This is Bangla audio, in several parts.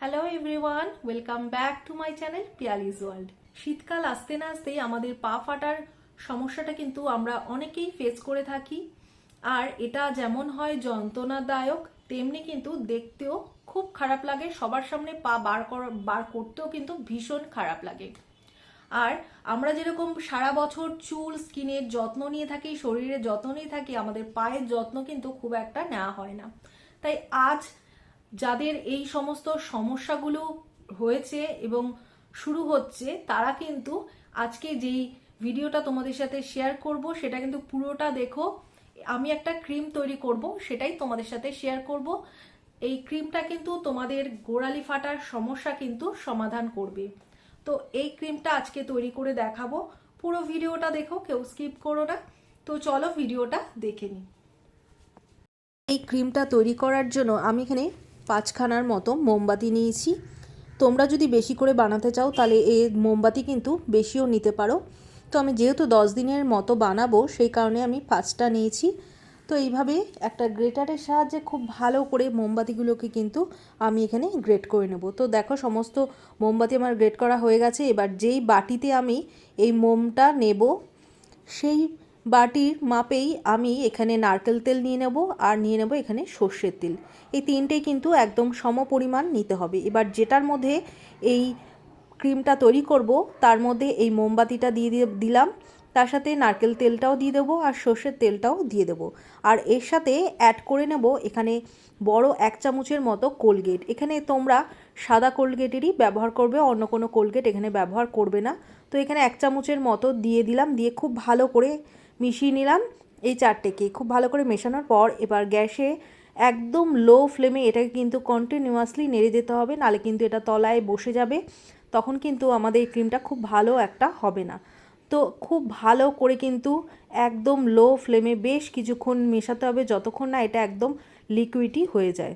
Hello everyone welcome back to my channel Piyali's world শীতকাল আসতে না আসতেই আমাদের পা ফাটার সমস্যাটা কিন্তু আমরা অনেকেই ফেস করে থাকি। আর এটা যেমন হয় যন্ত্রণাদায়ক, তেমনি কিন্তু দেখতেও খুব খারাপ লাগে, সবার সামনে পা বার করা, বার করতেও কিন্তু ভীষণ খারাপ লাগে। আর আমরা যেরকম সারা বছর চুল, স্কিনের যত্ন নিয়ে থাকি, শরীরের যত্ন নিয়ে থাকি, আমাদের পায়ের যত্ন কিন্তু খুব একটা নেওয়া হয় না। তাই আজ যাদের এই সমস্ত সমস্যাগুলো হয়েছে এবং শুরু হচ্ছে, তারা কিন্তু আজকে যেই ভিডিওটা তোমাদের সাথে শেয়ার করব, সেটা কিন্তু পুরোটা দেখো। আমি একটা ক্রিম তৈরি করব, সেটাই তোমাদের সাথে শেয়ার করব। এই ক্রিমটা কিন্তু তোমাদের গোড়ালি ফাটার সমস্যা কিন্তু সমাধান করবে। তো এই ক্রিমটা আজকে তৈরি করে দেখাবো। পুরো ভিডিওটা দেখো, কেউ স্কিপ করো না। তো চলো ভিডিওটা দেখে নিই। এই ক্রিমটা তৈরি করার জন্য আমি এখানে পাঁচখানার মতো মোমবাতি নিয়েছি। তোমরা যদি বেশি করে বানাতে চাও, তাহলে এই মোমবাতি কিন্তু বেশিও নিতে পারো। তো আমি যেহেতু দশ দিনের মতো বানাবো, সেই কারণে আমি পাঁচটা নিয়েছি। তো এইভাবে একটা গ্রেটারের সাহায্যে খুব ভালো করে মোমবাতিগুলোকে কিন্তু আমি এখানে গ্রেট করে নেব। তো দেখো, সমস্ত মোমবাতি আমার গ্রেট করা হয়ে গেছে। এবার যেই বাটিতে আমি এই মোমটা নেব, সেই বাটির মাপেই আমি এখানে নারকেল তেল নিয়ে নেব আর নিয়ে নেব এখানে সর্ষের তেল। এই তিনটেই কিন্তু একদম সম পরিমাণ নিতে হবে। এবার যেটার মধ্যে এই ক্রিমটা তৈরি করব, তার মধ্যে এই মোমবাতিটা দিয়ে দিলাম, তার সাথে নারকেল তেলটাও দিয়ে দেবো আর সর্ষের তেলটাও দিয়ে দেবো। আর এর সাথে অ্যাড করে নেব এখানে বড় এক চামচের মতো কোলগেট এখানে তোমরা সাদা কোলগেটেরই ব্যবহার করবে, অন্য কোনো কোলগেট এখানে ব্যবহার করবে না। তো এখানে এক চামচের মতো দিয়ে দিলাম, দিয়ে খুব ভালো করে মিশিয়ে নিলাম এই চারটেকে। খুব ভালো করে মেশানোর পর এবার গ্যাসে একদম লো ফ্লেমে এটাকে কিন্তু কন্টিনিউয়াসলি নেড়ে যেতে হবে, নালে কিন্তু এটা তলায় বসে যাবে, তখন কিন্তু আমাদের এই ক্রিমটা খুব ভালো একটা হবে না। তো খুব ভালো করে কিন্তু একদম লো ফ্লেমে বেশ কিছুক্ষণ মেশাতে হবে, যতক্ষণ না এটা একদম লিকুইডই হয়ে যায়।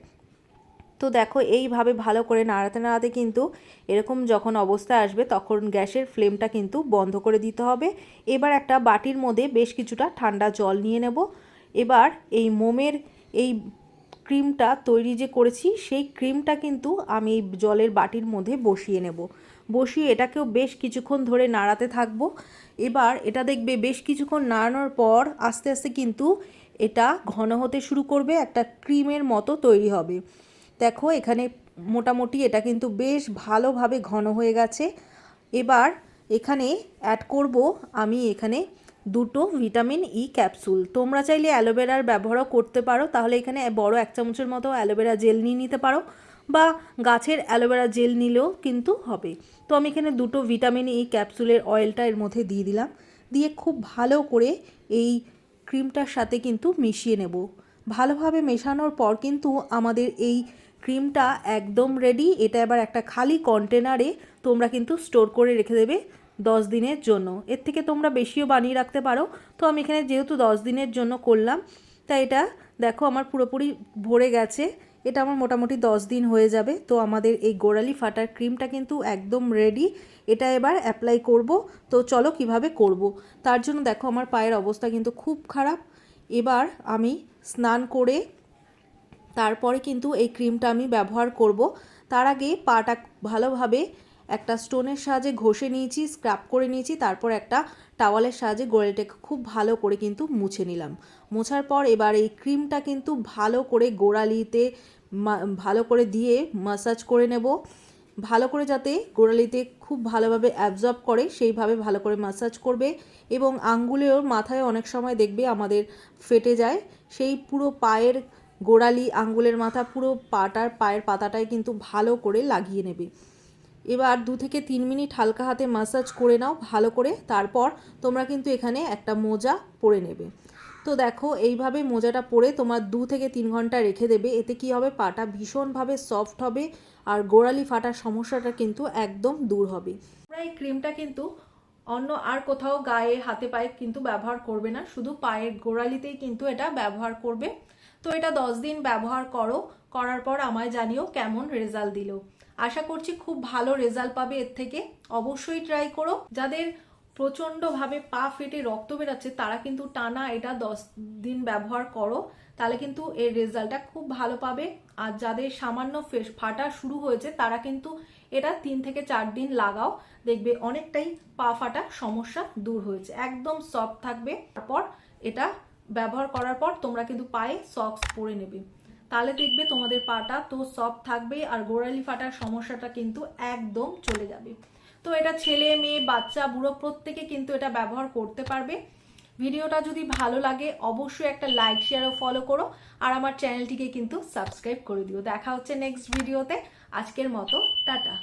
তো দেখো, এইভাবে ভালো করে নাড়াতে নাড়াতে কিন্তু এরকম যখন অবস্থা আসবে তখন গ্যাসের ফ্লেমটা কিন্তু বন্ধ করে দিতে হবে। এবার একটা বাটির মধ্যে বেশ কিছুটা ঠান্ডা জল নিয়ে নেব। এবার এই মোমের এই ক্রিমটা তৈরি যে করেছি, সেই ক্রিমটা কিন্তু আমি এই জলের বাটির মধ্যে বসিয়ে নেব। বসিয়ে এটাকেও বেশ কিছুক্ষণ ধরে নাড়াতে থাকব। এবার এটা দেখবে বেশ কিছুক্ষণ নাড়ানোর পর আস্তে আস্তে কিন্তু এটা ঘন হতে শুরু করবে, একটা ক্রিমের মতো তৈরি হবে। দেখো, এখানে মোটামুটি এটা কিন্তু বেশ ভালোভাবে ঘন হয়ে গেছে। এবার এখানে অ্যাড করব আমি এখানে দুটো ভিটামিন ই ক্যাপসুল তোমরা চাইলে অ্যালোভেরার ব্যবহারও করতে পারো। তাহলে এখানে বড় এক চামচের মতো অ্যালোভেরা জেল নিয়ে নিতে পারো বা গাছের অ্যালোভেরা জেল নিলেও কিন্তু হবে। তো আমি এখানে দুটো ভিটামিন ই ক্যাপসুলের অয়েলটা এর মধ্যে দিয়ে দিলাম। দিয়ে খুব ভালো করে এই ক্রিমটার সাথে কিন্তু মিশিয়ে নেব। ভালোভাবে মেশানোর পর কিন্তু আমাদের এই ক্রিমটা একদম রেডি এটা এবার একটা খালি কন্টেনারে তোমরা কিন্তু স্টোর করে রেখে দেবে দশ দিনের জন্য। এর থেকে তোমরা বেশিও বানিয়ে রাখতে পারো। তো আমি এখানে যেহেতু দশ দিনের জন্য করলাম, তাই এটা দেখো আমার পুরোপুরি ভরে গেছে। এটা আমার মোটামুটি দশ দিন হয়ে যাবে। তো আমাদের এই গোড়ালি ফাটার ক্রিমটা কিন্তু একদম রেডি এটা এবার অ্যাপ্লাই করব। তো চলো কীভাবে করব? তার জন্য দেখো আমার পায়ের অবস্থা কিন্তু খুব খারাপ। এবার আমি স্নান করে তারপরে কিন্তু এই ক্রিমটা আমি ব্যবহার করব। তার আগে পাটা ভালোভাবে একটা স্টোনের সাহায্যে ঘষে নিয়েছি, স্ক্রাব করে নিয়েছি, তারপর একটা টাওয়ালের সাহায্যে গোড়ালিটাকে খুব ভালো করে কিন্তু মুছে নিলাম। মোছার পর এবার এই ক্রিমটা কিন্তু ভালো করে গোড়ালিতে ভালো করে দিয়ে মাসাজ করে নেব। ভালো করে যাতে গোড়ালিতে খুব ভালোভাবে অ্যাবজর্ব করে, সেইভাবে ভালো করে মাসাজ করবে এবং আঙ্গুলেও মাথায় অনেক সময় দেখবে আমাদের ফেটে যায়। সেই পুরো পায়ের গোড়ালি আঙ্গুলের মাথা পুরো পাটার পায়ের পাতাটায় কিন্তু ভালো করে লাগিয়ে নেবে। এবার দু থেকে তিন মিনিট হালকা হাতে মাসাজ করে নাও, ভালো করে। তারপর তোমরা কিন্তু এখানে একটা মোজা পরে নেবে। তো দেখো, এইভাবে মোজাটা পরে তোমার দু থেকে তিন ঘণ্টা রেখে দেবে। এতে কি হবে? পাটা ভীষণভাবে সফট হবে আর গোড়ালি ফাটার সমস্যাটা কিন্তু একদম দূর হবে। তোমরা এই ক্রিমটা কিন্তু অন্য আর কোথাও গায়ে, হাতে পায়ে কিন্তু ব্যবহার করবে না। শুধু পায়ের গোড়ালিতেই কিন্তু এটা ব্যবহার করবে। তো এটা দশ দিন ব্যবহার করো, করার পর আমায় জানিও কেমন রেজাল্ট দিল। আশা করছি খুব ভালো রেজাল্ট পাবে এর থেকে। অবশ্যই ট্রাই করো। যাদের প্রচণ্ডভাবে পা ফেটে রক্ত বেরাচ্ছে, তারা কিন্তু টানা এটা দশ দিন ব্যবহার করো। তাহলে কিন্তু এর রেজাল্টটা খুব ভালো পাবে। আর যাদের সামান্য ফাটা শুরু হয়েছে, তারা কিন্তু এটা তিন থেকে চার দিন লাগাও। দেখবে অনেকটাই পা ফাটা সমস্যা দূর হয়েছে। একদম সফট থাকবে। তারপর এটা ব্যবহার করার পর তোমরা কিন্তু পায়ে সক্স পরে নেবে। তাহলে দেখবে তোমাদের পাটা তো সফট থাকবে আর গোড়ালি ফাটার সমস্যাটা কিন্তু একদম চলে যাবে। তো এটা ছেলে, মেয়ে, বাচ্চা, বুড়ো প্রত্যেকে কিন্তু এটা ব্যবহার করতে পারবে। ভিডিওটা যদি ভালো লাগে অবশ্যই একটা লাইক শেয়ার ও ফলো করো আর আমার চ্যানেলটিকে কিন্তু সাবস্ক্রাইব করে দিও। দেখা হচ্ছে নেক্সট ভিডিওতে আজকের মতো, টাটা।